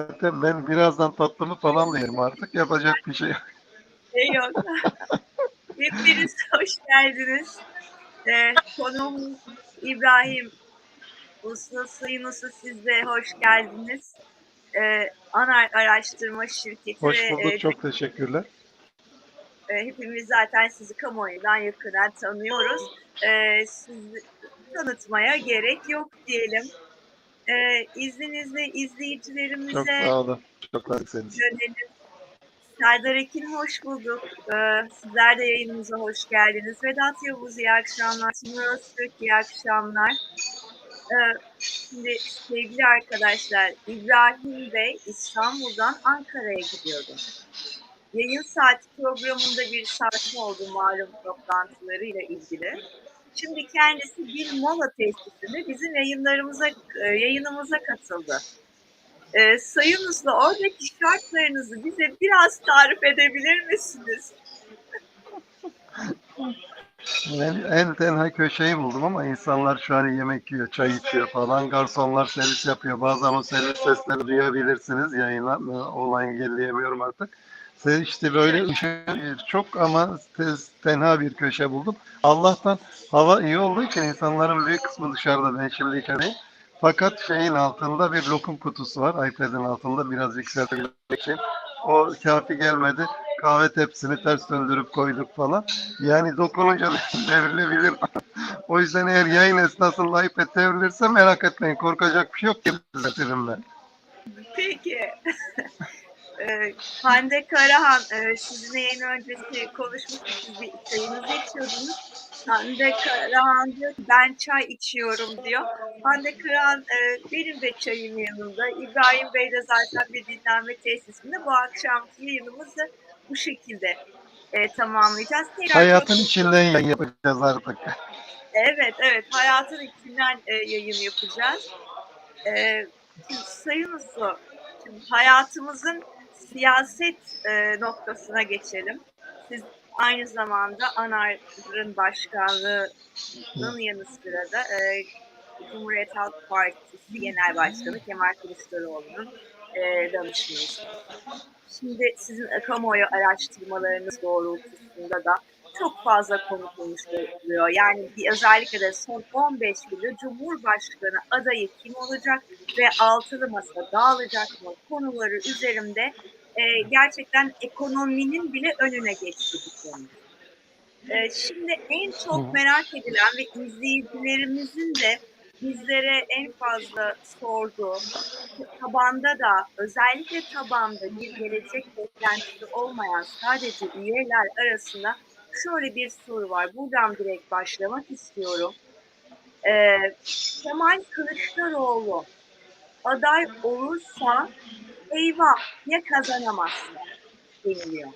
Zaten ben birazdan tatlımı falan da yerim artık. Yapacak bir şey yok. Şey yok. Hepiniz hoş geldiniz. Ee, konuğumuz İbrahim Sayın Uslu siz de hoş geldiniz. Ee, Anar Araştırma Şirketi Hoş bulduk. e, Çok teşekkürler. e, hepimiz zaten sizi kamuoyundan yakından tanıyoruz. Ee, sizi tanıtmaya gerek yok diyelim. Ee, izninizle izleyicilerimize Çok sağ olun. Çok naziksiniz. dönelim. Serdar Ekin hoş bulduk. Ee, sizler de yayınımıza hoş geldiniz. Vedat Yavuz iyi akşamlar. Timur Öztürk iyi akşamlar. Ee, şimdi sevgili arkadaşlar İbrahim Bey İstanbul'dan Ankara'ya gidiyordu. Yayın saati programında bir saçma oldu malum toplantılarıyla ilgili. Şimdi kendisi bir mola tesisinde bizim yayınlarımıza e, yayınımıza katıldı. Ee, Sayın oradaki şartlarınızı bize biraz tarif edebilir misiniz? Ben en tenha köşeyi buldum ama insanlar şu an yemek yiyor, çay içiyor falan. Garsonlar servis yapıyor. Bazen o servis sesleri duyabilirsiniz yayına. Onu engelleyemiyorum artık. İşte böyle ışık- çok ama tez- tenha bir köşe buldum. Allah'tan hava iyi olduğu için insanların büyük kısmı dışarıda. Ben şimdi içerideyim. Fakat şeyin altında bir lokum kutusu var. iPad'in altında biraz yükseltebilmek için. O kafi gelmedi. Kahve tepsini ters döndürüp koyduk falan. Yani dokununca devrilebilir. o yüzden eğer yayın esnasında iPad devrilirse merak etmeyin. Korkacak bir şey yok ki ben. Peki. Ee, Hande Karahan, e, sizinle yayın öncesi konuşmuştuk. Siz bir çayınızı içiyordunuz. Hande Karahan diyor ki ben çay içiyorum diyor. Hande Karahan e, benim de çayım yanında. İbrahim Bey de zaten bir dinlenme tesisinde. Bu akşamki yayınımızı bu şekilde e, tamamlayacağız. Tekrar Hayatın içinden yayın yapacağız artık. Evet, evet. Hayatın içinden e, yayın yapacağız. E, Sayın Uslu, hayatımızın siyaset e, noktasına geçelim. Siz aynı zamanda ANAR'ın başkanlığının yanı sıra da e, Cumhuriyet Halk Partisi Genel Başkanı Kemal Kılıçdaroğlu'nun e, danışmanısınız. Şimdi sizin kamuoyu araştırmalarınız doğrultusunda da çok fazla konu konuşuluyor. Yani bir özellikle de son 15 günde Cumhurbaşkanı adayı kim olacak ve altılı masa dağılacak mı konuları üzerinde e, gerçekten ekonominin bile önüne geçti bu konu. E, şimdi en çok merak edilen ve izleyicilerimizin de bizlere en fazla sorduğu tabanda da özellikle tabanda bir gelecek beklentisi olmayan sadece üyeler arasında şöyle bir soru var. Buradan direkt başlamak istiyorum. Ee, Kemal Kılıçdaroğlu aday olursa eyvah ya kazanamazsa deniliyor.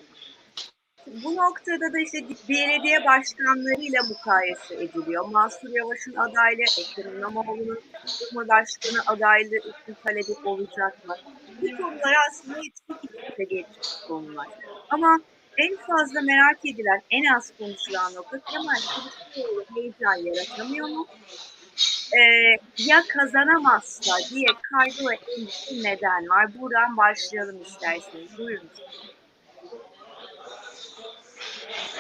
Bu noktada da işte belediye başkanlarıyla mukayese ediliyor. Mansur Yavaş'ın adaylığı, Ekrem İmamoğlu'nun Cumhurbaşkanı adaylığı için talebi olacak mı? Bu konular aslında hepsi iç geçmiş konular. Ama en fazla merak edilen, en az konuşulan nokta Kemal Kılıçdaroğlu heyecan yaratamıyor mu? Ee, ya kazanamazsa diye kaygı ve endişe neden var? Buradan başlayalım isterseniz. Buyurun.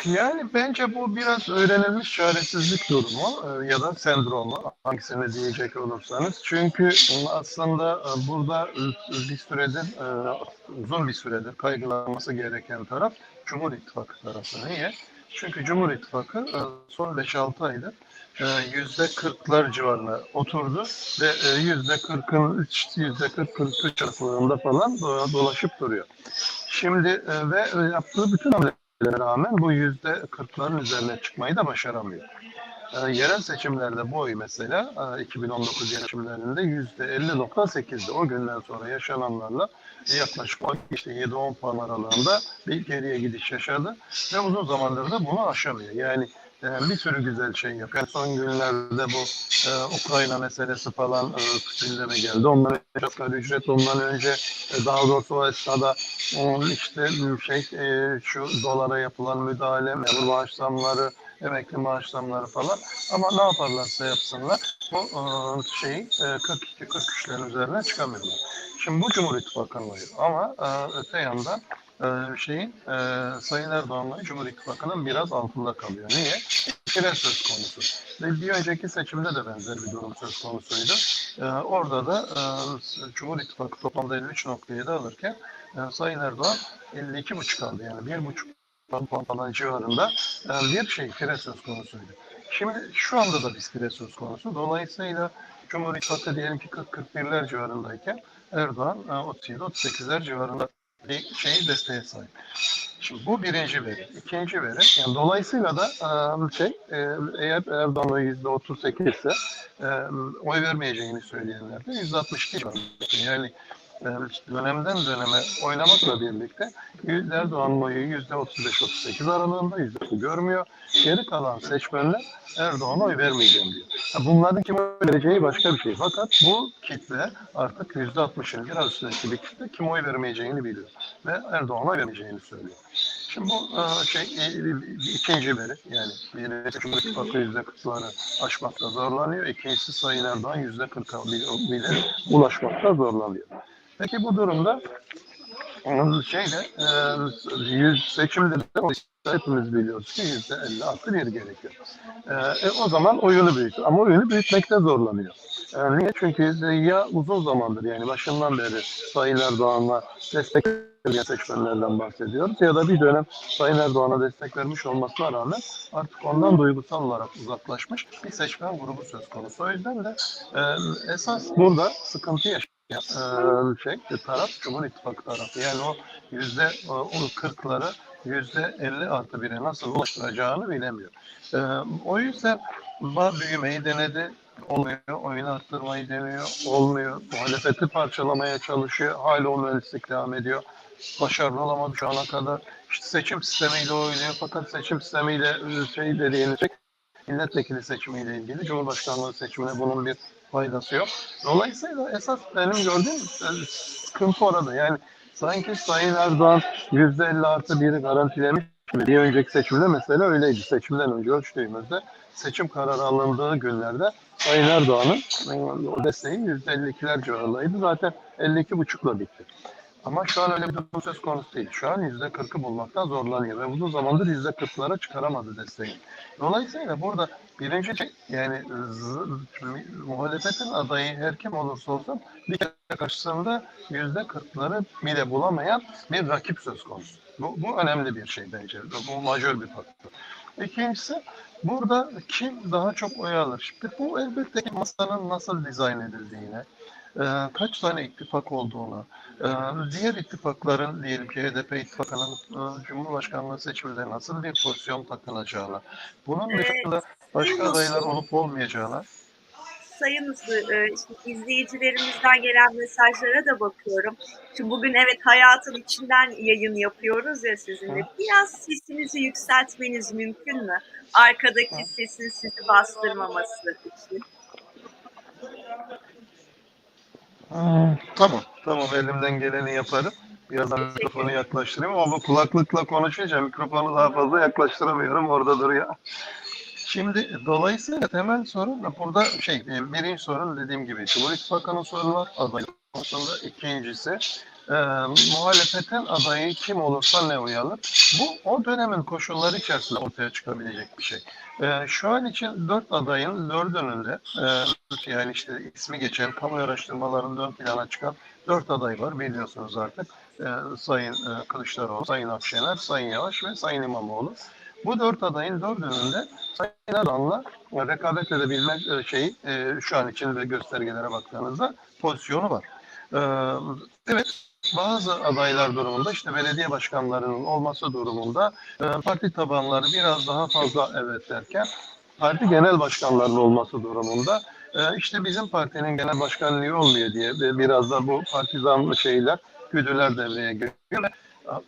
Yani bence bu biraz öğrenilmiş çaresizlik durumu e, ya da sendromu hangisini diyecek olursanız. Çünkü aslında e, burada e, bir süredir, e, uzun bir süredir kaygılanması gereken taraf Cumhur İttifakı tarafı. Niye? Çünkü Cumhur İttifakı e, son 5-6 aydır e, yüzde kırklar civarına oturdu ve e, yüzde kırkın yüzde kırk kırk üç arasında falan do- dolaşıp duruyor. Şimdi ve yaptığı bütün hamleler rağmen bu yüzde kırkların üzerine çıkmayı da başaramıyor. E, yerel seçimlerde bu oy mesela e, 2019 yerel seçimlerinde yüzde 50.8'di. O günden sonra yaşananlarla yaklaşık işte 7-10 puan aralığında bir geriye gidiş yaşadı ve uzun zamandır da bunu aşamıyor. Yani e, bir sürü güzel şey yapıyor. Son günlerde bu e, Ukrayna meselesi falan e, gündeme geldi. Ondan önce ücret, ondan önce e, daha doğrusu o esnada o işte şey e, şu dolara yapılan müdahale, memur zamları, emekli maaş zamları falan. Ama ne yaparlarsa yapsınlar bu e, şeyi e, 42-43'lerin üzerine çıkamıyorlar. Şimdi bu Cumhur İttifakı'nın ama e, öte yandan e, şeyin e, Sayın Erdoğan'la Cumhur İttifakı'nın biraz altında kalıyor. Niye? Kire söz konusu. Ve bir önceki seçimde de benzer bir durum söz konusuydu. E, orada da e, Cumhur İttifakı toplamda 53.7 alırken e, Sayın Erdoğan 52.5 aldı. Yani 1.5 falan civarında e, bir şey kire söz konusuydu. Şimdi şu anda da bir kire söz konusu. Dolayısıyla Cumhur İttifakı diyelim ki 40-41'ler civarındayken Erdoğan e, 37-38'ler civarında bir şeyi desteğe sahip. Şimdi bu birinci veri. İkinci veri, yani dolayısıyla da e, şey, e, eğer Erdoğan oyu %38 ise e, oy vermeyeceğini söyleyenler de %62 civarında. Yani e, dönemden döneme oynamakla birlikte Erdoğan'ın oyu %35-38 aralığında yüzde görmüyor. Geri kalan seçmenler Erdoğan'a oy vermeyeceğim diyor. Bunların kim oy vereceği başka bir şey. Fakat bu kitle artık %60'ın biraz üstündeki bir kitle kim oy vermeyeceğini biliyor. Ve Erdoğan'a vermeyeceğini söylüyor. Şimdi bu e, şey e, ikinci veri yani birincisi Cumhur İttifakı yüzde kırkları aşmakta zorlanıyor. İkincisi Sayın Erdoğan yüzde kırka bile ulaşmakta zorlanıyor. Peki bu durumda şeyde e, yüz seçimde de hepimiz biliyoruz ki yüzde 50 artı bir gerekiyor. E, e, o zaman oyunu büyüt. Ama oyunu büyütmekte zorlanıyor. E, niye? Çünkü ya uzun zamandır yani başından beri Sayın Erdoğan'la destek veren seçmenlerden bahsediyoruz ya da bir dönem Sayın Erdoğan'a destek vermiş olmasına rağmen artık ondan duygusal olarak uzaklaşmış bir seçmen grubu söz konusu. O yüzden de e, esas burada sıkıntı yaşayan e, şey taraf Cumhur İttifakı tarafı. Yani o yüzde o, 40'ları yüzde 50 artı 1'e nasıl ulaştıracağını bilemiyor. E, o yüzden bağ büyümeyi denedi. Olmuyor. Oyunu arttırmayı deniyor. Olmuyor. Muhalefeti parçalamaya çalışıyor. Hala o mühendislik devam ediyor. Başarılı olamadı şu ana kadar. İşte seçim sistemiyle oynuyor. Fakat seçim sistemiyle şey dediğiniz şey milletvekili seçimiyle ilgili Cumhurbaşkanlığı seçimine bunun bir faydası yok. Dolayısıyla esas benim gördüğüm e, sıkıntı orada. Yani sanki Sayın Erdoğan %50 artı 1'i garantilemiş. Bir önceki seçimde mesela öyleydi. Seçimden önce ölçtüğümüzde seçim kararı alındığı günlerde Sayın Erdoğan'ın o desteği %52'ler civarındaydı. Zaten 52,5'la bitti. Ama şu an öyle bir söz konusu değil. Şu an %40'ı bulmakta zorlanıyor ve uzun zamandır %40'lara çıkaramadı desteği. Dolayısıyla burada birinci yani muhalefetin adayı her kim olursa olsun bir kere karşısında %40'ları bile bulamayan bir rakip söz konusu. Bu, bu önemli bir şey bence. Bu majör bir faktör. İkincisi burada kim daha çok oy alır? Şimdi bu elbette ki masanın nasıl dizayn edildiğine, kaç tane ittifak olduğuna, e, diğer ittifakların diyelim ki HDP ittifakının e, Cumhurbaşkanlığı seçiminde nasıl bir pozisyon takılacağına, bunun dışında başka adaylar olup olmayacağına Sayın Uslu, e, işte izleyicilerimizden gelen mesajlara da bakıyorum. Şimdi bugün evet hayatın içinden yayın yapıyoruz ya sizinle. Biraz sesinizi yükseltmeniz mümkün mü? Arkadaki sesin sizi bastırmaması için. Tamam, tamam elimden geleni yaparım. Birazdan mikrofonu yaklaştırayım ama bu kulaklıkla konuşunca mikrofonu daha fazla yaklaştıramıyorum. Orada duruyor. Şimdi dolayısıyla temel sorun da burada şey, e, birinci sorun dediğim gibi Cumhur İttifakı'nın sorunu var. Aday konusunda ikincisi e, muhalefetin adayı kim olursa ne uyalır. Bu o dönemin koşulları içerisinde ortaya çıkabilecek bir şey. E, şu an için dört adayın dördünün de e, yani işte ismi geçen kamu araştırmalarında ön plana çıkan dört aday var biliyorsunuz artık. E, Sayın e, Kılıçdaroğlu, Sayın Akşener, Sayın Yavaş ve Sayın İmamoğlu. Bu dört adayın dördünün de Sayın Erdoğan'la rekabet edebilme e, şeyi e, şu an için ve göstergelere baktığınızda pozisyonu var. E, evet bazı adaylar durumunda işte belediye başkanlarının olması durumunda e, parti tabanları biraz daha fazla evet derken parti genel başkanlarının olması durumunda e, işte bizim partinin genel başkanlığı olmuyor diye biraz da bu partizan şeyler güdüler devreye giriyor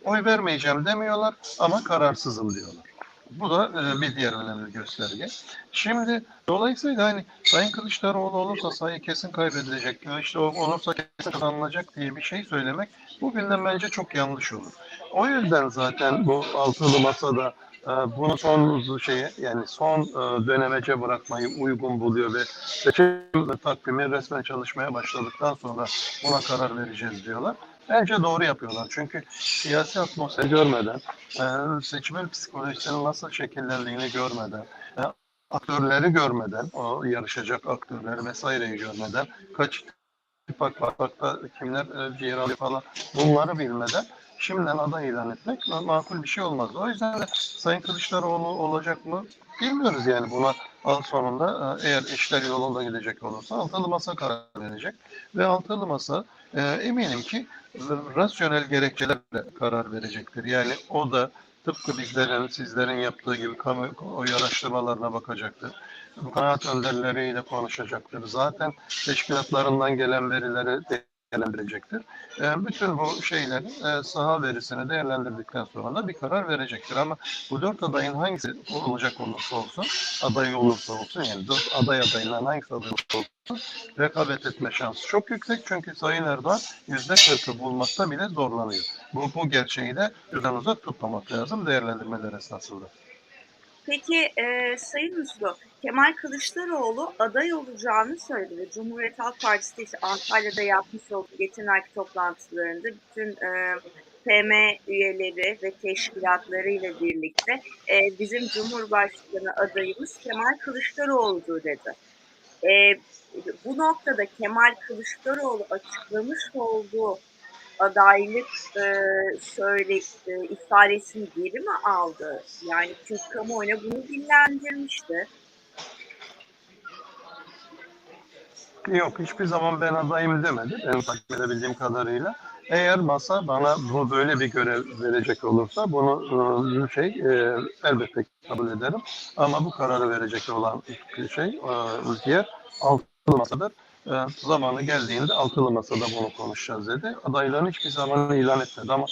oy vermeyeceğim demiyorlar ama kararsızım diyorlar. Bu da e, bir diğer önemli gösterge. Şimdi dolayısıyla hani Sayın Kılıçdaroğlu olursa sayı kesin kaybedilecek, işte olursa kesin kazanılacak diye bir şey söylemek bugünden bence çok yanlış olur. O yüzden zaten bu altılı masada e, bunu son şeyi yani son e, dönemece bırakmayı uygun buluyor ve seçim takvimi resmen çalışmaya başladıktan sonra buna karar vereceğiz diyorlar. Bence doğru yapıyorlar. Çünkü siyasi atmosferi görmeden, e, seçmen psikolojisinin nasıl şekillendiğini görmeden, e, aktörleri görmeden, o yarışacak aktörleri vesaireyi görmeden, kaç ittifak var, ittifakta kimler e, yer alıyor falan bunları bilmeden şimdiden aday ilan etmek makul bir şey olmaz. O yüzden de Sayın Kılıçdaroğlu olacak mı bilmiyoruz yani buna al sonunda eğer işler yolunda gidecek olursa altılı masa karar verecek ve altılı masa e, eminim ki rasyonel gerekçelerle karar verecektir. Yani o da tıpkı bizlerin, sizlerin yaptığı gibi kamuoyu araştırmalarına bakacaktır. Kanaat önderleriyle konuşacaktır. Zaten teşkilatlarından gelen verileri değerlendirecektir. E, bütün bu şeyleri e, saha verisini değerlendirdikten sonra da bir karar verecektir. Ama bu dört adayın hangisi olacak olursa olsun, aday olursa olsun yani dört aday adayından hangisi aday olursa olsun rekabet etme şansı çok yüksek. Çünkü Sayın Erdoğan yüzde kırkı bulmakta bile zorlanıyor. Bu, bu gerçeği de gözden uzak tutmamak lazım değerlendirmeler esnasında. Peki e, Sayın Uslu, Kemal Kılıçdaroğlu aday olacağını söyledi Cumhuriyet Halk Partisi işte Antalya'da yapmış olduğu geçen ayki toplantılarında bütün e, PM üyeleri ve teşkilatlarıyla birlikte e, bizim Cumhurbaşkanı adayımız Kemal Kılıçdaroğlu'dur dedi. E, bu noktada Kemal Kılıçdaroğlu açıklamış olduğu adaylık e, söyle e, ifadesini geri mi aldı? Yani Türk kamuoyuna bunu dillendirmişti. Yok hiçbir zaman ben adayım demedi. Benim takip edebildiğim kadarıyla. Eğer masa bana bu böyle bir görev verecek olursa bunu e, şey e, elbette kabul ederim. Ama bu kararı verecek olan şey e, yer altılı masadır. E, zamanı geldiğinde altılı masada bunu konuşacağız dedi. Adaylarını hiçbir zaman ilan etmedi ama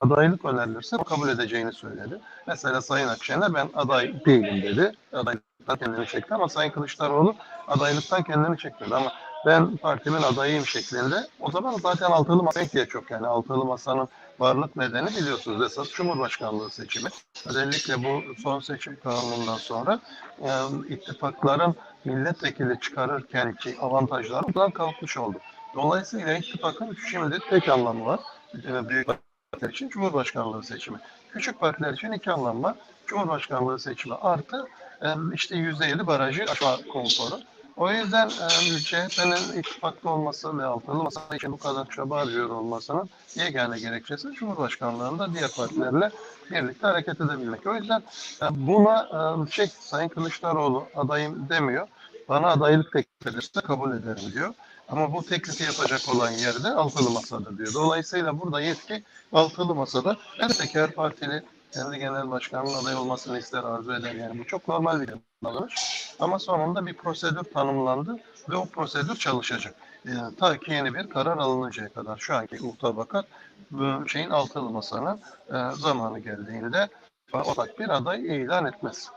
adaylık önerilirse kabul edeceğini söyledi. Mesela Sayın Akşener ben aday değilim dedi. Adaylıktan kendini çekti ama Sayın Kılıçdaroğlu adaylıktan kendini çekmedi ama ben partimin adayıyım şeklinde. O zaman zaten altılı masa ihtiyaç yok. Yani altılı masanın varlık nedeni biliyorsunuz esas Cumhurbaşkanlığı seçimi. Özellikle bu son seçim kanunundan sonra e, ittifakların milletvekili çıkarırken ki avantajları buradan kalkmış oldu. Dolayısıyla ittifakın şimdi tek anlamı var. E, büyük partiler için Cumhurbaşkanlığı seçimi. Küçük partiler için iki anlam var. Cumhurbaşkanlığı seçimi artı e, işte %50 barajı aşma konforu. O yüzden e, CHP'nin ittifakta olması ve altılı masa için bu kadar çaba harcıyor olmasının yegane gerekçesi Cumhurbaşkanlığında diğer partilerle birlikte hareket edebilmek. O yüzden e, buna e, şey, Sayın Kılıçdaroğlu adayım demiyor. Bana adaylık teklif ederse kabul ederim diyor. Ama bu teklifi yapacak olan yerde altılı masada diyor. Dolayısıyla burada yetki altılı masada. Her partili kendi genel başkanının aday olmasını ister, arzu eder. Yani bu çok normal bir davranış. Ama sonunda bir prosedür tanımlandı ve o prosedür çalışacak. Yani ta ki yeni bir karar alınacağı kadar şu anki mutabakat bu şeyin altılı masanın e, zamanı geldiğinde ortak bir aday ilan etmez.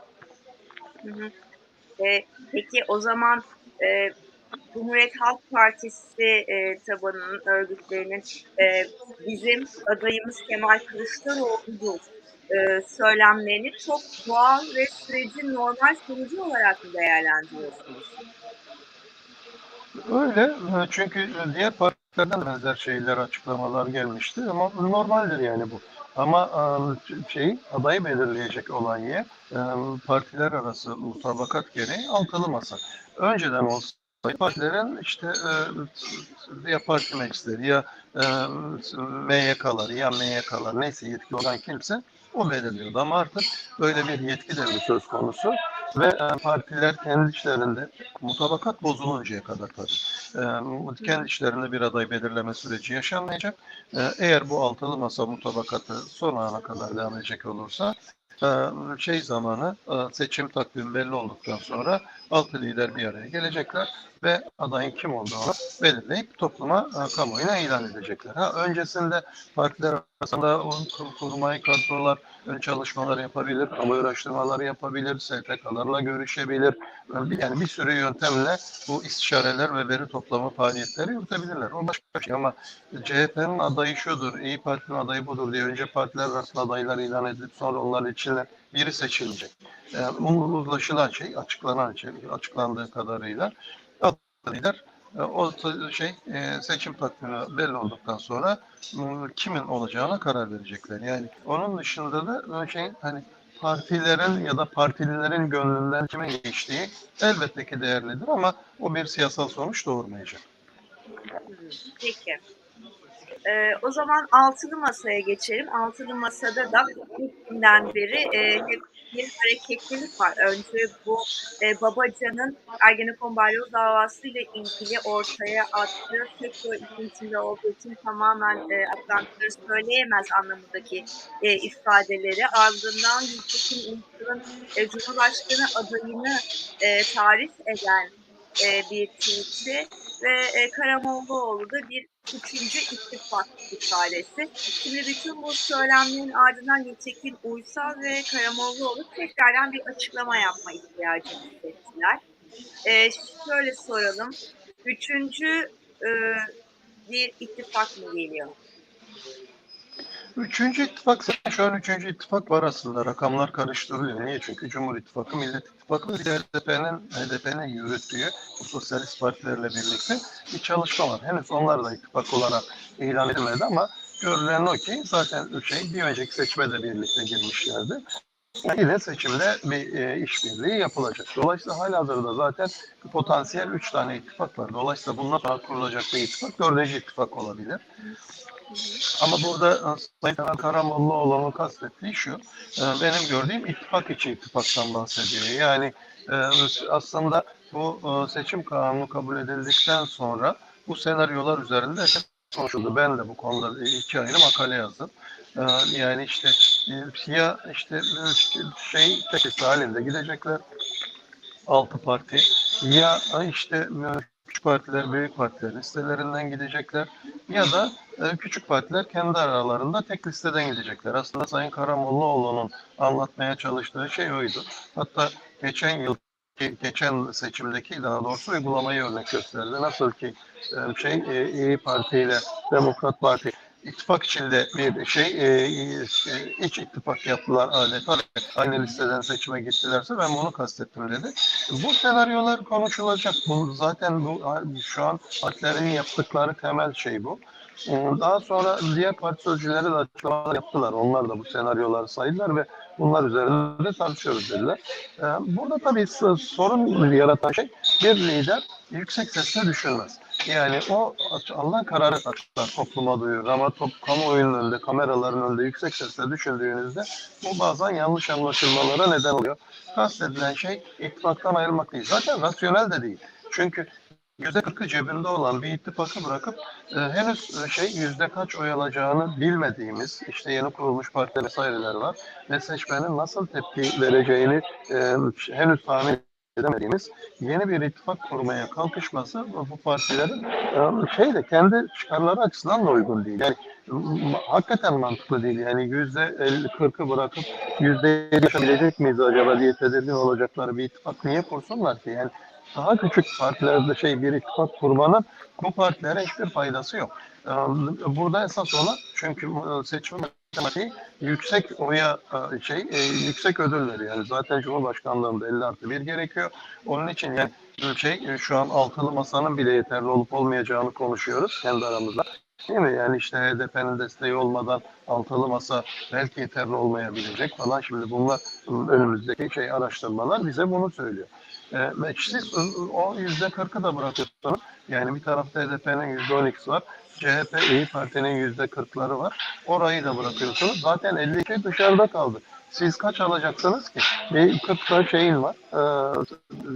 E, peki o zaman e, Cumhuriyet Halk Partisi e, tabanının örgütlerinin e, bizim adayımız Kemal Kılıçdaroğlu'dur e, söylemlerini çok doğal ve sürecin normal sonucu olarak değerlendiriyorsunuz? Öyle çünkü diğer partilerden benzer şeyler açıklamalar gelmişti ama normaldir yani bu. Ama şey adayı belirleyecek olan yer partiler arası mutabakat gereği altılı masa. Önceden olsa partilerin işte ya parti meclisleri ya MYK'ları ya MYK'lar neyse yetki olan kimse o belirliyordu. Ama artık böyle bir yetki devri söz konusu ve partiler kendi içlerinde mutabakat bozuluncaya kadar tabii kendi içlerinde bir aday belirleme süreci yaşanmayacak. Eğer bu altılı masa mutabakatı son ana kadar devam edecek olursa şey zamanı seçim takvimi belli olduktan sonra altı lider bir araya gelecekler ve adayın kim olduğunu belirleyip topluma, e, kamuoyuna ilan edecekler. Ha, öncesinde partiler arasında kurmay kadrolar çalışmalar yapabilir, kamuoyu araştırmaları yapabilir, STK'larla görüşebilir. Yani bir sürü yöntemle bu istişareler ve veri toplama faaliyetleri yürütebilirler. O başka bir şey ama CHP'nin adayı şudur, İyi Parti'nin adayı budur diye önce partiler arasında adaylar ilan edilip sonra onlar içinden biri seçilecek. Yani uzlaşılan şey, açıklanan şey, açıklandığı kadarıyla adaylar o şey e, seçim takvimi belli olduktan sonra e, kimin olacağına karar verecekler. Yani onun dışında da şey hani partilerin ya da partililerin gönlünden kime geçtiği elbette ki değerlidir ama o bir siyasal sonuç doğurmayacak. Peki. Ee, o zaman altılı masaya geçelim. Altılı masada da ilk günden beri e, hep bir hareketlilik var. Önce bu e, Babacan'ın Ergenekon balyoz davası ile ilgili ortaya attığı FETÖ içinde olduğu için tamamen e, atlantıları söyleyemez anlamındaki e, ifadeleri. Ardından Gültekin Ünsal'ın e, Cumhurbaşkanı adayını e, tarif eden e, bir tweet'i ve e, Karamollaoğlu da bir üçüncü ittifak ifadesi. Şimdi bütün bu söylemlerin ardından Gültekin Uysal ve Karamollaoğlu tekrardan bir açıklama yapma ihtiyacı hissettiler. E, şöyle soralım. Üçüncü e, bir ittifak mı geliyor? Üçüncü ittifak şu an üçüncü ittifak var aslında. Rakamlar karıştırılıyor. Niye? Çünkü Cumhur İttifakı, Millet İttifakı HDP'nin HDP'nin yürüttüğü bu sosyalist partilerle birlikte bir çalışma var. Henüz onlar da ittifak olarak ilan edilmedi ama görülen o ki zaten şey bir önceki seçime de birlikte girmişlerdi. Yine seçimde bir e, işbirliği yapılacak. Dolayısıyla halihazırda zaten potansiyel üç tane ittifak var. Dolayısıyla bundan sonra kurulacak bir ittifak dördüncü ittifak olabilir. Ama burada e, Sayın Karamollaoğlu'nun kastettiği şu, e, benim gördüğüm ittifak içi ittifaktan bahsediyor. Yani e, aslında bu seçim kanunu kabul edildikten sonra bu senaryolar üzerinde konuşuldu. Ben de bu konuda iki ayrı makale yazdım. Yani işte ya işte şey tekisi halinde gidecekler altı parti ya işte küçük partiler, büyük partiler listelerinden gidecekler ya da e, küçük partiler kendi aralarında tek listeden gidecekler. Aslında Sayın Karamollaoğlu'nun anlatmaya çalıştığı şey oydu. Hatta geçen yıl geçen seçimdeki daha doğrusu uygulamayı örnek gösterdi. Nasıl ki e, şey e, İyi Parti ile Demokrat Parti ittifak içinde bir şey e, e, iç ittifak yaptılar adeta. Aynı listeden seçime gittilerse ben bunu kastettim dedi. Bu senaryolar konuşulacak. Bu zaten bu şu an partilerin yaptıkları temel şey bu. Daha sonra diğer parti sözcüleri de açıklamalar yaptılar. Onlar da bu senaryoları saydılar ve bunlar üzerinde tartışıyoruz dediler. Burada tabii sorun yaratan şey bir lider yüksek sesle düşünmez. Yani o alınan kararı açıklar, topluma duyurur. Ama top, kamuoyunun önünde, kameraların önünde yüksek sesle düşündüğünüzde bu bazen yanlış anlaşılmalara neden oluyor. Kastedilen şey ittifaktan ayrılmak değil. Zaten rasyonel de değil. Çünkü yüzde kırkı cebinde olan bir ittifakı bırakıp e, henüz e, şey yüzde kaç oy alacağını bilmediğimiz işte yeni kurulmuş partiler vesaireler var ve seçmenin nasıl tepki vereceğini e, henüz tahmin edemediğimiz yeni bir ittifak kurmaya kalkışması bu partilerin şey de kendi çıkarları açısından da uygun değil. Yani hakikaten mantıklı değil. Yani yüzde 50-40'ı bırakıp yüzde yaşayabilecek miyiz acaba diye tedirgin olacakları bir ittifak niye kursunlar ki? Yani daha küçük partilerde şey bir ittifak kurmanın bu partilere hiçbir faydası yok. Burada esas olan çünkü seçim matematiği yüksek oya şey yüksek ödül veriyor. Yani zaten Cumhurbaşkanlığında 50 artı 1 gerekiyor. Onun için yani şey şu an altılı masanın bile yeterli olup olmayacağını konuşuyoruz kendi aramızda. Değil mi? Yani işte HDP'nin desteği olmadan altılı masa belki yeterli olmayabilecek falan. Şimdi bunlar önümüzdeki şey araştırmalar bize bunu söylüyor. E, siz o yüzde kırkı da bırakıyorsunuz. Yani bir tarafta HDP'nin yüzde on var. CHP, İyi Parti'nin yüzde kırkları var. Orayı da bırakıyorsunuz. Zaten 52 dışarıda kaldı. Siz kaç alacaksınız ki? Bir 40 da şeyin var. E,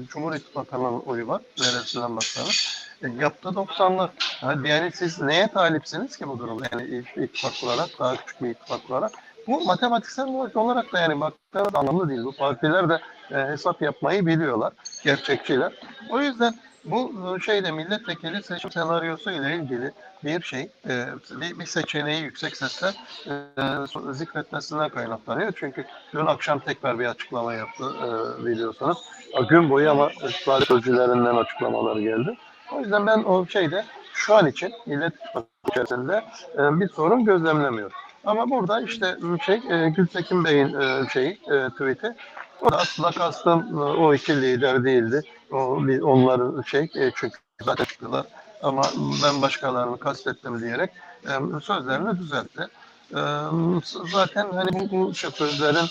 Cumhur İttifakı'nın oyu var. Neresinden baksanız. E, yaptı 90'lar. Yani, yani siz neye talipsiniz ki bu durumda? Yani ittifak olarak, daha küçük bir ittifak olarak. Bu matematiksel olarak da yani baktığınız anlamlı değil. Bu partiler de e, hesap yapmayı biliyorlar. Gerçekçiler. O yüzden Bu e, şeyde milletvekili seçim senaryosu ile ilgili bir şey, e, bir, seçeneği yüksek sesle e, zikretmesinden kaynaklanıyor. Çünkü dün akşam tekrar bir açıklama yaptı biliyorsunuz. Gün boyu ama istihbarat sözcülerinden açıklamalar geldi. O yüzden ben o şeyde şu an için Millet içerisinde bir sorun gözlemlemiyorum. Ama burada işte şey Gültekin Bey'in şeyi tweet'i o da aslında kastım o iki lider değildi. O onların şey e, çünkü zaten çıktılar ama ben başkalarını kastettim diyerek e, sözlerini düzeltti. E, zaten hani bu, bu sözlerin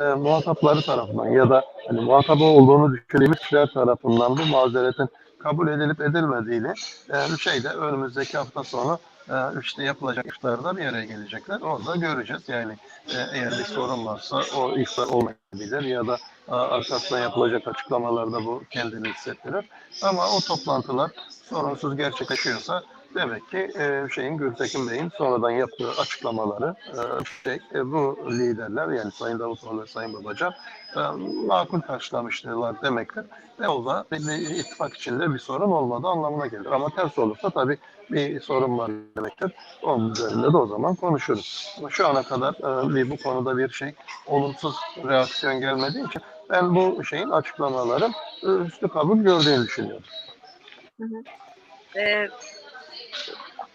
e, muhatapları tarafından ya da hani muhatabı olduğunu düşündüğümüz kişiler tarafından bu mazeretin kabul edilip edilmediğini e, şeyde önümüzdeki hafta sonu e, işte yapılacak iftarda bir araya gelecekler. Orada göreceğiz. Yani e, eğer bir sorun varsa o iftar olmayabilir ya da a, arkasından yapılacak açıklamalarda bu kendini hissettirir. Ama o toplantılar sorunsuz gerçekleşiyorsa demek ki e, şeyin Gültekin Bey'in sonradan yaptığı açıklamaları e, şey, e, bu liderler yani Sayın Davutoğlu ve Sayın Babacan e, makul karşılamışlar demektir. Ve o da bir ittifak içinde bir sorun olmadığı anlamına gelir. Ama ters olursa tabii bir sorun var demektir. Onun üzerinde de o zaman konuşuruz. Ama şu ana kadar e, bir, bu konuda bir şey olumsuz reaksiyon gelmediği için ben bu şeyin açıklamaların e, üstü kabul gördüğünü düşünüyorum. Ee,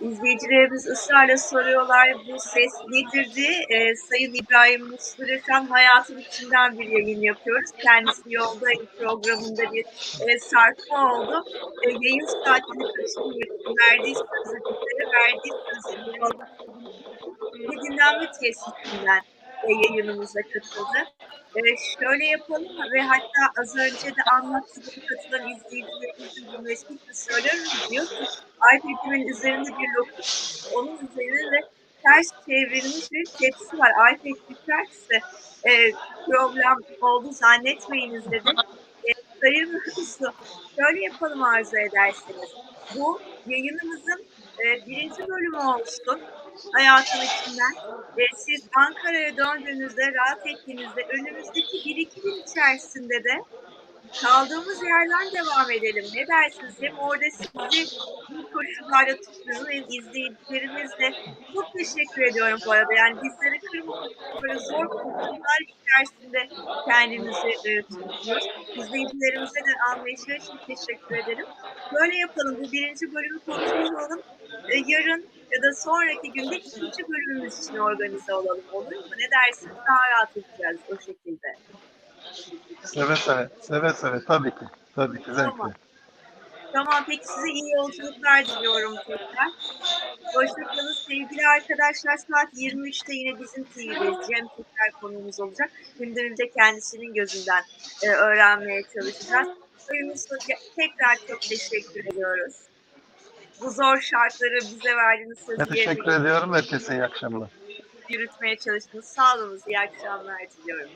izleyicilerimiz ısrarla soruyorlar bu ses nedirdi? Ee, Sayın İbrahim Muslur şu an hayatın içinden bir yayın yapıyoruz. Kendisi yolda programında bir e, sarkma oldu. E, yayın saatini kaçırmıyor. Verdiği sözü verdiği sözü yolda bir dinlenme tesisinden yayınımıza katıldı. E, şöyle yapalım? Ve hatta az önce de anlattığım katılan izleyicilerimizin cümlesini söylerim diyor iPad'imin üzerinde bir lokus, onun üzerinde de ters çevrilmiş bir tepsi var. iPad düşerse e, problem oldu zannetmeyiniz dedi. E, Sayın Hırslı, şöyle yapalım arzu ederseniz. Bu yayınımızın e, birinci bölümü olsun hayatın içinden. E, siz Ankara'ya döndüğünüzde, rahat ettiğinizde önümüzdeki bir iki gün içerisinde de kaldığımız yerden devam edelim. Ne dersiniz? Hem orada sizi bu koşullarla tutuyoruz hem izleyicilerimiz de çok teşekkür ediyorum bu arada. Yani bizleri kırmamak böyle zor koşullar içerisinde kendimizi e, tutuyoruz. İzleyicilerimize de anlayışları için teşekkür ederim. Böyle yapalım. Bu birinci bölümü konuşmuş olalım. E, yarın ya da sonraki günde ikinci bölümümüz için organize olalım. Olur mu? Ne dersiniz? Daha rahat edeceğiz o şekilde. Seve seve, seve seve tabii ki. Tabii ki zevkle. Tamam. Tamam peki size iyi yolculuklar diliyorum tekrar. Hoşçakalın sevgili arkadaşlar. Saat 23'te yine bizim TV'deyiz. Cem tekrar konuğumuz olacak. Gündemimde kendisinin gözünden e, öğrenmeye çalışacağız. Oyunuzda tekrar çok teşekkür ediyoruz. Bu zor şartları bize verdiğiniz Ben sözü teşekkür yerine ediyorum. Herkese iyi akşamlar. yürütmeye çalıştınız. Sağ olun. İyi akşamlar diliyorum.